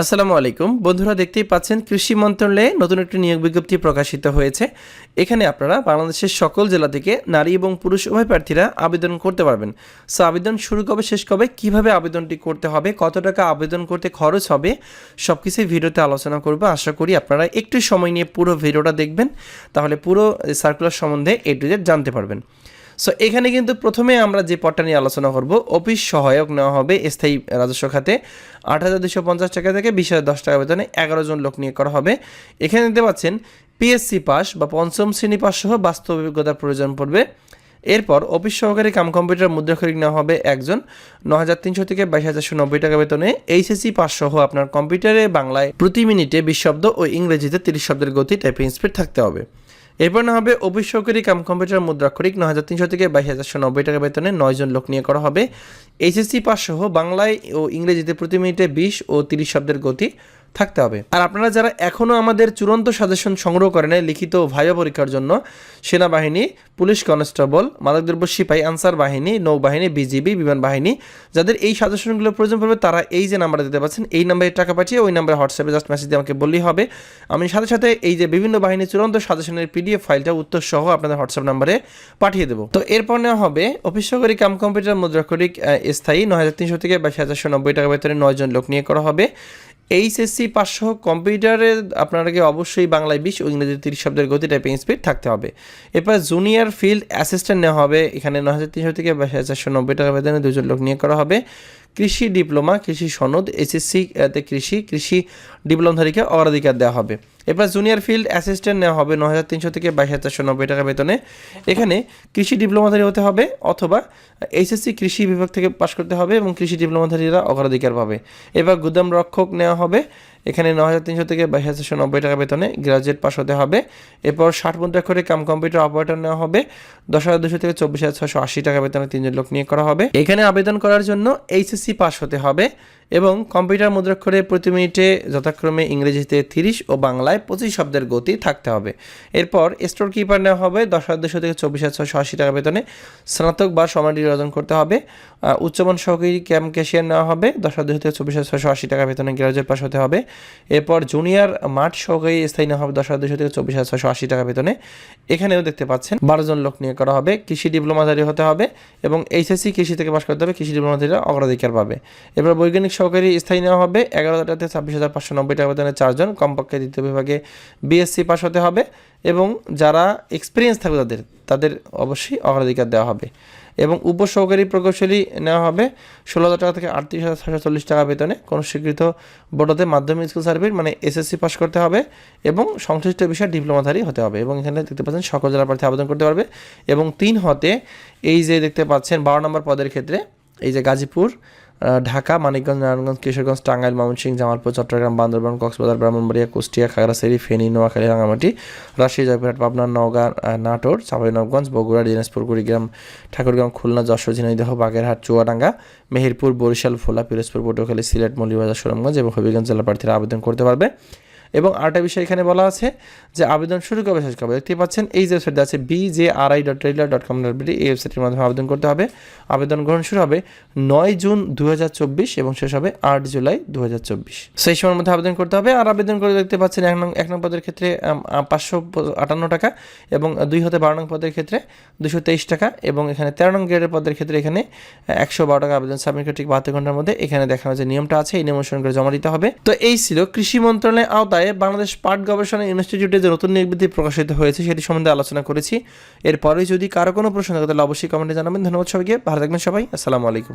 আসসালামু আলাইকুম। বন্ধুরা, দেখতেই পাচ্ছেন কৃষি মন্ত্রণালয়ে নতুন একটি নিয়োগ বিজ্ঞপ্তি প্রকাশিত হয়েছে। এখানে আপনারা বাংলাদেশের সকল জেলা থেকে নারী এবং পুরুষ উভয় প্রার্থীরা আবেদন করতে পারবেন। সো, আবেদন শুরু কবে, শেষ কবে, কীভাবে আবেদনটি করতে হবে, কত টাকা আবেদন করতে খরচ হবে সব কিছুই ভিডিওতে আলোচনা করব। আশা করি আপনারা একটু সময় নিয়ে পুরো ভিডিওটা দেখবেন। তাহলে পুরো সার্কুলার সম্বন্ধে এ টু জানতে পারবেন। সো এখানে কিন্তু প্রথমে আমরা যে পদটা নিয়ে আলোচনা করব, অফিস সহায়ক নেওয়া হবে স্থায়ী রাজস্ব খাতে। আট হাজার দুশো পঞ্চাশ টাকা থেকে বিশ হাজার দশ টাকা বেতনে এগারো জন লোক নিয়োগ করা হবে। এখানে দেখতে পাচ্ছেন পিএসসি পাস বা পঞ্চম শ্রেণি পাস সহ বাস্তব অভিজ্ঞতার প্রয়োজন পড়বে। এরপর অফিস সহকারী কাম কম্পিউটার মুদ্রাক্ষরিক নেওয়া হবে একজন। ন হাজার তিনশো থেকে বাইশ হাজারশো নব্বই টাকা বেতনে এইচএসসি পাস সহ আপনার কম্পিউটারে বাংলায় প্রতি মিনিটে বিশ শব্দ ও ইংরেজিতে তিরিশ শব্দের গতি টাইপিং স্পিড থাকতে হবে। এরপর না হবে অবিশ্বকরী কাম, কম্পিউটার মুদ্রাক্ষরিক ন হাজার তিনশো থেকে বাইশ হাজারশো নব্বই টাকা বেতনে নয় জন লোক নিয়ে করা হবে। এইচএসসি পাস সহ বাংলায় ও ইংরেজিতে প্রতি মিনিটে বিশ ও তিরিশ শব্দের গতি। থাকতে হবে। আর আপনারা যারা এখনও আমাদের চূড়ান্ত সাজেশন সংগ্রহ করেন লিখিত ভাইবা পরীক্ষার জন্য, সেনাবাহিনী, পুলিশ কনস্টেবল মাদকদ্রব্য সিপাহী আনসার বাহিনী, নৌবাহিনী, বিজিবি, বিমান বাহিনী, যাদের এই সাজেশনগুলো প্রয়োজন পড়বে, তারা এই যে নাম্বারে দিতে পারছেন, এই নাম্বারে টাকা পাঠিয়ে ওই নাম্বারে হোয়াটসঅ্যাপে জাস্ট মেসেজ দিয়ে আমাকে বললেই হবে। আমি সাথে সাথে এই যে বিভিন্ন বাহিনীর চূড়ান্ত সাজেশনের পিডিএফ ফাইলটা উত্তর সহ আপনাদের হোয়াটসঅ্যাপ নাম্বারে পাঠিয়ে দেবো। তো এরপর নেওয়া হবে অফিস সহকারী কাম কম্পিউটার মুদ্রাক্ষরিক স্থায়ী, নয় হাজার তিনশো থেকে বাইশ হাজারশো নব্বই টাকা বেতনে নয় জন লোক নিয়ে করা হবে। এইচএসসি পাঁচশো কম্পিউটারে আপনাকে অবশ্যই বাংলায় বিশ ও ইংরেজি তিরিশ শব্দের গতি টাইপিং স্পিড থাকতে হবে। এরপর জুনিয়র ফিল্ড অ্যাসিস্ট্যান্ট নেওয়া হবে। এখানে ন হাজার তিনশো থেকে বাইশ হাজার চারশো নব্বই টাকা বেতনে দুজন লোক নিয়ে করা হবে। কৃষি ডিপ্লোমা কৃষি সনদ এসএসসি তে কৃষি কৃষি ডিপ্লোমাধারীকে অগ্রাধিকার দেওয়া হবে। এরপর জুনিয়র ফিল্ড অ্যাসিস্ট্যান্ট নেওয়া হবে ন হাজার তিনশো থেকে বাইশ হাজার চারশো নব্বই টাকা বেতনে। এখানে কৃষি ডিপ্লোমাধারী হতে হবে অথবা এইচএসসি কৃষি বিভাগ থেকে পাশ করতে হবে এবং কৃষি ডিপ্লোমাধারীরা অগ্রাধিকার পাবে। এবার গুদাম রক্ষক নেওয়া হবে এখানে ন হাজার তিনশো থেকে বাইশ হাজার চারশো নব্বই টাকা বেতনে গ্রাজুয়েট পাস হতে হবে। এরপর ষাট মুদ্রা করে কাম কম্পিউটার অপারেটর নেওয়া হবে। দশ হাজার দুশো থেকে চব্বিশ হাজার ছশো আশি টাকা বেতনে তিনজন লোক নিয়ে করা হবে। এখানে আবেদন করার জন্য এইচএসসি পাস হতে হবে এবং কম্পিউটার মুদ্রাক্ষরে প্রতি মিনিটে যথাক্রমে ইংরেজিতে তিরিশ ও বাংলায় পঁচিশ শব্দের গতি থাকতে হবে। এরপর স্টোর কিপার নেওয়া হবে। দশ হাজার দুশো থেকে চব্বিশ হাজার ছশো আশি টাকা বেতনে স্নাতক বা সমান ডিগ্রি অর্জন করতে হবে। উচ্চমান সহকারী ক্যাম্প ক্যাশিয়ার নেওয়া হবে। দশ হাজার দুশো থেকে চব্বিশ হাজার ছশো আশি টাকা বেতনে গ্রাজুয়েট পাস হতে হবে। এরপর জুনিয়র মাঠ সহকারী স্থায়ী নেওয়া হবে দশ হাজার দুশো থেকে চব্বিশ হাজার ছশো আশি টাকা বেতনে। এখানেও দেখতে পাচ্ছেন বারো জন লোক নিয়োগ করা হবে, কৃষি ডিপ্লোমাধারী হতে হবে এবং এইচএসসি কৃষি থেকে পাশ করতে হবে, কৃষি ডিপ্লোমাধারীরা অগ্রাধিকার পাবে। এবার বৈজ্ঞানিক সহকারী স্থায়ী নেওয়া হবে, এগারো হাজার থেকে ছাব্বিশ হাজার পাঁচশো নব্বই টাকা বেতনে চারজন কমপক্ষে দ্বিতীয় বিভাগে বিএসসি পাশ হতে হবে এবং যারা এক্সপিরিয়েন্স থাকবে তাদের তাদের অবশ্যই অগ্রাধিকার দেওয়া হবে। এবং উপসহকারী প্রকৌশলী নেওয়া হবে ষোলো হাজার টাকা থেকে আটত্রিশ হাজার ছশো চল্লিশ টাকা বেতনে। কোনো স্বীকৃত বোর্ডতে মাধ্যমিক স্কুল সার্ভিস মানে এসএসসি পাস করতে হবে এবং সংশ্লিষ্ট বিষয়ে ডিপ্লোমাধারী হতে হবে এবং এখানে দেখতে পাচ্ছেন সকল জেলা প্রার্থী আবেদন করতে পারবে। এবং তিন হতে এই যে দেখতে পাচ্ছেন, বারো নম্বর পদের ক্ষেত্রে এই যে গাজীপুর ঢাকা, মানিকগঞ্জ, নারায়ণগঞ্জ, কিশোরগঞ্জ, টাঙ্গাইল, ময়মনসিংহ, জামালপুর, চট্টগ্রাম, বান্দরবান, কক্সবাজার, ব্রাহ্মণবাড়িয়া, কুষ্টিয়া, খাগড়াছড়ি, ফেনী, নোয়াখালী রাঙামাটি রাজশাহী, জয়পুরহাট, পাবনা, নওগাঁ নাটোর চাঁপাইনবগঞ্জ বগুড়া, দিনাজপুর, কুড়িগ্রাম ঠাকুরগ্রাম খুলনা, যশোর, ঝিনাইদহ, বাগেরহাট, চুয়াডাঙ্গা, মেহেরপুর, বরিশাল, ভোলা, পিরোজপুর, পটুয়াখালী, সিলেট, মৌলভীবাজার, সুনামগঞ্জ এবং হবিগঞ্জ জেলা প্রার্থীরা আবেদন করতে পারবে। এবং আরেকটা বিষয় এখানে বলা আছে যে আবেদন শুরু কবে শেষ কবে দেখতে পাচ্ছেন, এই যে ওয়েবসাইট আছে B J R I dot tailor dot com dot এই ওয়েবসাইটের মাধ্যমে আবেদন করতে হবে। আবেদন গ্রহণ শুরু হবে নয় জুন দু হাজার চব্বিশ এবং শেষ হবে আট জুলাই দু হাজার চব্বিশ। সেই সময়ের মধ্যে আবেদন করতে হবে। আর আবেদন করে দেখতে পাচ্ছেন, এক নং এক নং পদের ক্ষেত্রে পাঁচশো আটান্ন টাকা এবং দুই হতে বারো নং পদের ক্ষেত্রে দুশো তেইশ টাকা এবং এখানে তেরো নং গ্রেডের পদের ক্ষেত্রে এখানে একশো বারো টাকা আবেদন সাবমিট করে ঠিক বাহাত্তর ঘণ্টার মধ্যে এখানে দেখানো যে নিয়মটা আছে, এই নিয়ম অনুসরণ করে জমা দিতে হবে। তো এই ছিল কৃষি মন্ত্রণালয়ের আওতায় বাংলাদেশ পাট গবেষণা ইনস্টিটিউটে যে নতুন নির্বিধি প্রকাশিত হয়েছে সেটি সম্বন্ধে আলোচনা করেছি। এরপরে যদি কারও কোনো প্রশ্ন থাকে, তাহলে অবশ্যই কমেন্টে জানাবেন। ধন্যবাদ সবাইকে। ভালো থাকবেন সবাই। আসসালামু আলাইকুম।